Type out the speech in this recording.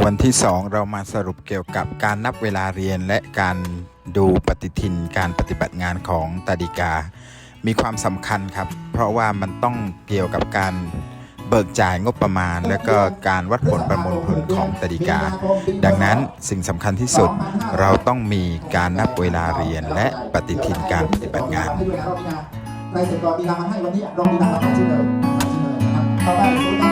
วันที่ 2 เรามาสรุปเกี่ยวกับการนับเวลาเรียนและการดูปฏิทินการปฏิบัติงานของตาดิกา มีความสำคัญครับ เพราะว่ามันต้องเกี่ยวกับการเบิกจ่ายงบประมาณ และก็การวัดผลประมวลผลของตาดิกา ดังนั้นสิ่งสำคัญที่สุดเราต้องมีการนับเวลาเรียนและปฏิทินการปฏิบัติงานในเสร็จก่อนมีรางวัลให้วันนี้รองมีรางวัลให้เดิมชื่อเดิมนะครับต่อไป